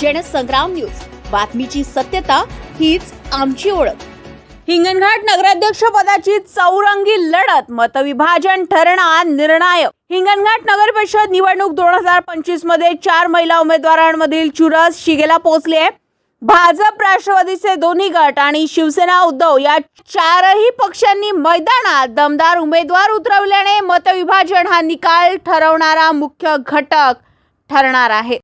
Jansangram news. बातमीची सत्यता हीच आमची ओळख. हिंगणघाट नगराध्यक्ष पदाची चौरंगी लढत मतविभाजन ठरणार निर्णायक. हिंगणघाट नगर परिषद निवडणूक दोन हजार पंचवीसमध्ये चार महिला उमेदवारांमधील चुरस शिगेला पोहोचली आहे. भाजप राष्ट्रवादीचे दोन्ही गट आणि शिवसेना उद्धव या चारही पक्षांनी मैदानात दमदार उमेदवार उतरवल्याने मतविभाजन हा निकाल ठरवणारा मुख्य घटक ठरणार आहे.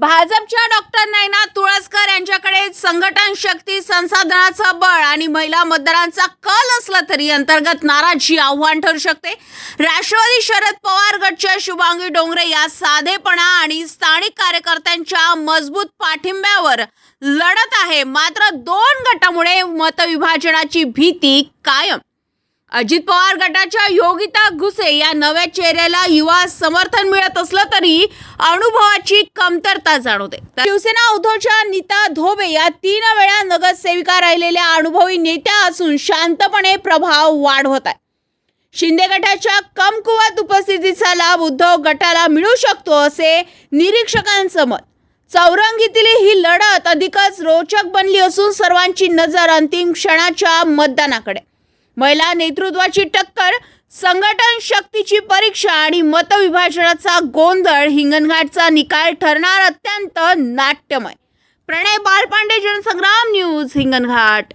भाजपच्या डॉक्टर नैना तुळसकर यांच्याकडे संघटन शक्ती संसाधनाचं बळ आणि महिला मतदारांचा कल असला तरी अंतर्गत नाराजी आव्हान ठरू शकते. राष्ट्रवादी शरद पवार गटच्या शुभांगी डोंगरे या साधेपणा आणि स्थानिक कार्यकर्त्यांच्या मजबूत पाठिंब्यावर लढत आहे. मात्र दोन गटामुळे मतविभाजनाची भीती कायम. अजित पवार गटाच्या योगिता घुसे या नव्या चेहऱ्याला युवा समर्थन मिळत असलं तरी अनुभवाची कमतरता जाणवते. शिवसेना उद्धवच्या नीता धोबे या तीन वेळा नगरसेविका राहिलेल्या अनुभवी नेत्या असून शांतपणे प्रभाव वाढवत आहे शिंदे गटाच्या कमकुवत उपस्थितीचा लाभ उद्धव गटाला मिळू शकतो असे निरीक्षकांचं मत. चौरंगीतील ही लढत अधिकच रोचक बनली असून सर्वांची नजर अंतिम क्षणाच्या मतदानाकडे. महिला नेतृत्वाची टक्कर संघटन शक्तीची परीक्षा आणि मतविभाजनाचा गोंधळ हिंगणघाटचा निकाल ठरणार अत्यंत नाट्यमय. प्रणय बालपांडे जनसंग्राम न्यूज हिंगणघाट.